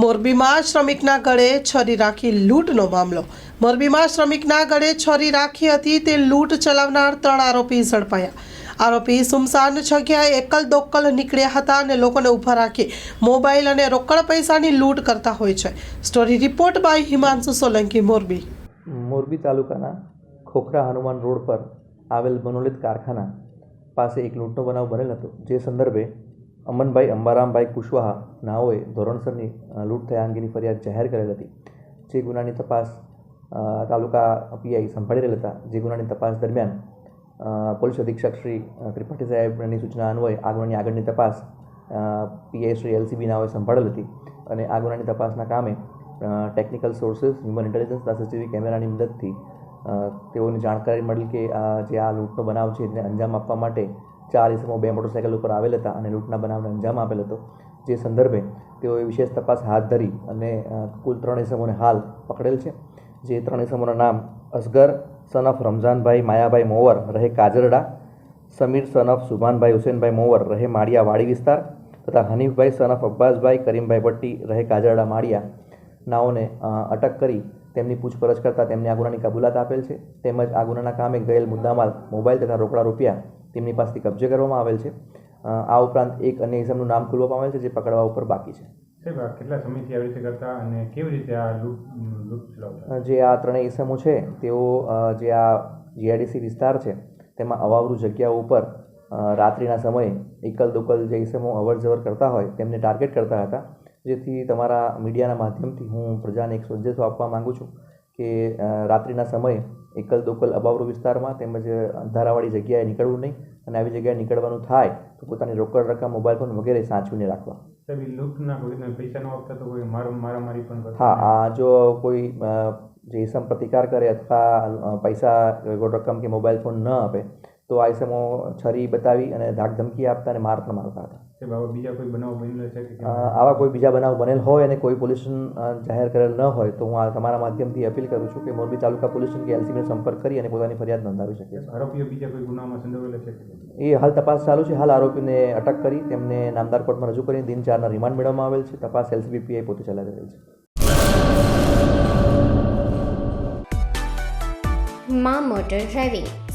મોરબીમાં શ્રમિકના ગળે છરી રાખી લૂંટનો મામલો. મોરબીમાં શ્રમિકના ગળે છરી રાખી હતી તે લૂંટ ચલાવનાર ત્રણ આરોપી ઝડપાયા. આરોપી સુમસાન જગ્યાએ એકલ દોકલ નીકળ્યા હતા અને લોકોને ઊભા રાખી મોબાઈલ અને રોકડ પૈસાની લૂંટ કરતા હોય છે. Story report by Himanshu Solanki, Morbi. Morbi તાલુકાના ખોખરા હનુમાન રોડ પર આવેલ મનોલિત કારખાના પાસે એક લૂંટનો બનાવ બનેલ હતો. જે સંદર્ભે અમનભાઈ અંબારામભાઈ કુશવાહા નાઓએ ધોરણસરની લૂંટ થયા અંગેની ફરિયાદ જાહેર કરેલ હતી. જે ગુનાની તપાસ તાલુકા પીઆઈ સંભાળી રહેલ હતા. જે ગુનાની તપાસ દરમિયાન પોલીસ અધિક્ષક શ્રી ત્રિપાઠી સાહેબની સૂચના અન્વયે આ ગુનાની આગળની તપાસ પીઆઈ શ્રી એલસીબી નાઓએ સંભાળેલ હતી. અને આ ગુનાની તપાસના કામે technical sources, human intelligence CCTV કેમેરાની મદદથી તેઓની જાણકારી મળી કે જે આ લૂંટનો બનાવ છે તેને અંજામ આપવા માટે ચાર ઇસમો બે મોટરસાઇકલ ઉપર આવેલ હતા અને લૂંટના બનાવને અંજામ આપેલ હતો. જે સંદર્ભે તેઓએ વિશેષ તપાસ હાથ ધરી અને કુલ ત્રણ ઇસમોને હાલ પકડેલ છે. જે ત્રણ ઇસમોના નામ અસગર સન ઓફ રમઝાનભાઈ, માયાભાઈ મોવર, રહે કાજરડા. સમીર સન ઓફ સુભાનભાઈ, હુસેનભાઈ મોવર, રહે માળિયા વાડી વિસ્તાર તથા હનીફભાઈ સન ઓફ અબ્બાસભાઈ, કરીમભાઈ ભટ્ટી, રહે કાજરડા માળિયા. નાઓને અટક કરી તેમની પૂછપરછ કરતાં તેમને આ ગુનાની કબૂલાત આપેલ છે. તેમજ આ ગુનાના કામે ગયેલ મુદ્દામાલ મોબાઈલ તથા રોકડા રૂપિયા તેમની પાસેથી કબજે કરવામાં આવેલ છે. આ ઉપરાંત એક અન્ય ઇસમનું નામ ખુલવામાં આવેલ છે જે પકડવા ઉપર બાકી છે. સાહેબ કેટલા સમયથી આવી રીતે કરતા અને કેવી રીતે આ લૂંટ લૂંટ જે આ ત્રણેય ઇસમો છે તેઓ જે આ જીઆઈડીસી વિસ્તાર છે તેમાં અવાવરૂ જગ્યાઓ ઉપર રાત્રિના સમયે એકલ દુકલ જે ઇસમો અવર જવર કરતા હોય તેમને ટાર્ગેટ કરતા હતા. જેથી તમારા મીડિયાના માધ્યમથી હું પ્રજાને એક સંદેશો આપવા માગું છું. કે રાત્રિના સમયે એકલ દોકલ અબાવરો વિસ્તારમાં તેમજ અંધારાવાળી જગ્યાએ નીકળવું નહીં અને આવી જગ્યાએ નીકળવાનું થાય તો પોતાની રોકડ રકમ મોબાઈલ ફોન વગેરે સાચવીને રાખવા. હા આ જો કોઈ જે ઇસમ પ્રતિકાર કરે અથવા પૈસા રોકડ રકમ કે મોબાઈલ ફોન ન આપે તો આ ઇસમો છરી બતાવી અને ધાક ધમકી આપતા અને માર પણ મારતા હતા. આવા બીજા કોઈ બનાવ બનેલો છે? આવા કોઈ બીજા બનાવ બનેલ હોય અને કોઈ પોલીસ જાહેર કરેલ ન હોય તો હું આ તમારા માધ્યમથી અપીલ કરું છું કે મોરબી તાલુકા પોલીસ કે એલસીબીનો સંપર્ક કરી અને પોતાની ફરિયાદ નોંધાવી શકે છે. આરોપીઓ બીજા કોઈ ગુનામાં સંડોવાયેલા છે એ હાલ તપાસ ચાલુ છે. હાલ આરોપીને અટક કરી તેમને નામદાર કોર્ટમાં રજૂ કરીને દિન ચારના રિમાન્ડ મેળવવામાં આવેલ છે. તપાસ એલસીબી પીઆઈ પોતે ચલાવી રહેલ છે. Maa motor driving.